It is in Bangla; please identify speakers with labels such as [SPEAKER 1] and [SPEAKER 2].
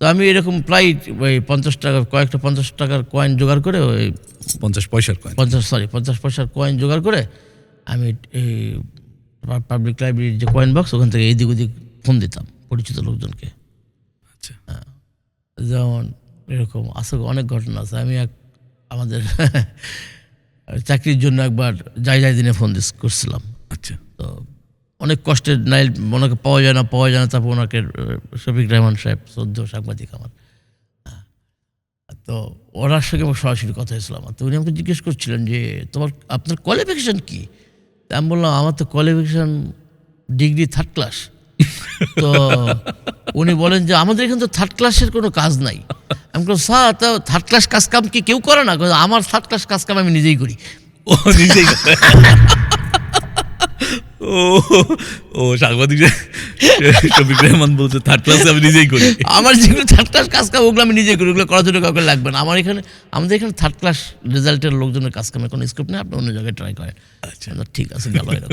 [SPEAKER 1] তো আমি এরকম প্রায় ওই পঞ্চাশ টাকা কয়েকটা পঞ্চাশ টাকার কয়েন জোগাড় করে ওই
[SPEAKER 2] পঞ্চাশ পয়সার কয়েন
[SPEAKER 1] পঞ্চাশ সরি পঞ্চাশ পয়সার কয়েন জোগাড় করে আমি এই পাবলিক লাইব্রেরির যে কয়েন বক্স ওখান থেকে এইদিক ওদিক ফোন দিতাম পরিচিত লোকজনকে।
[SPEAKER 2] আচ্ছা।
[SPEAKER 1] যেমন এরকম আসলে অনেক ঘটনা আছে। আমি এক আমাদের চাকরির জন্য একবার যাই যাই দিনে ফোন দিস করছিলাম।
[SPEAKER 2] আচ্ছা।
[SPEAKER 1] তো অনেক কষ্টের নাইল ওনাকে পাওয়া যায় না পাওয়া যায় না তারপর ওনাকে শফিক রহমান সাহেব সদ্য সাংবাদিক আমার। তো ওনার সঙ্গে আমার সরাসরি কথা হয়েছিল আমার। তো উনি আমাকে জিজ্ঞেস করছিলেন যে তোমার আপনার কোয়ালিফিকেশন কী? তা আমি বললাম আমার তো কোয়ালিফিকেশন ডিগ্রি থার্ড ক্লাস তো উনি বলেন যে আমাদের এখানে তো থার্ড ক্লাসের কোনো কাজ নাই। আমি বললাম স্যার তা থার্ড ক্লাস কাজ কাম কি কেউ করে না? আমার থার্ড ক্লাস কাজ কাম আমি নিজেই করি।
[SPEAKER 2] ও নিজেই ও ও সাংবাদিক শফিক রহমান বলছে থার্ড ক্লাস আমি নিজেই করি।
[SPEAKER 1] আমার যেগুলো থার্ড ক্লাস কাজ কাম ওগুলো আমি নিজেই করি ওগুলো করার জন্য কাউকে লাগবে না। আমার এখানে আমাদের এখানে থার্ড ক্লাস রেজাল্টের লোকজনের কাজ কামের কোনো স্কোপ নেই আপনি অন্য জায়গায় ট্রাই করেন।
[SPEAKER 2] আচ্ছা।
[SPEAKER 1] ঠিক আছে গেল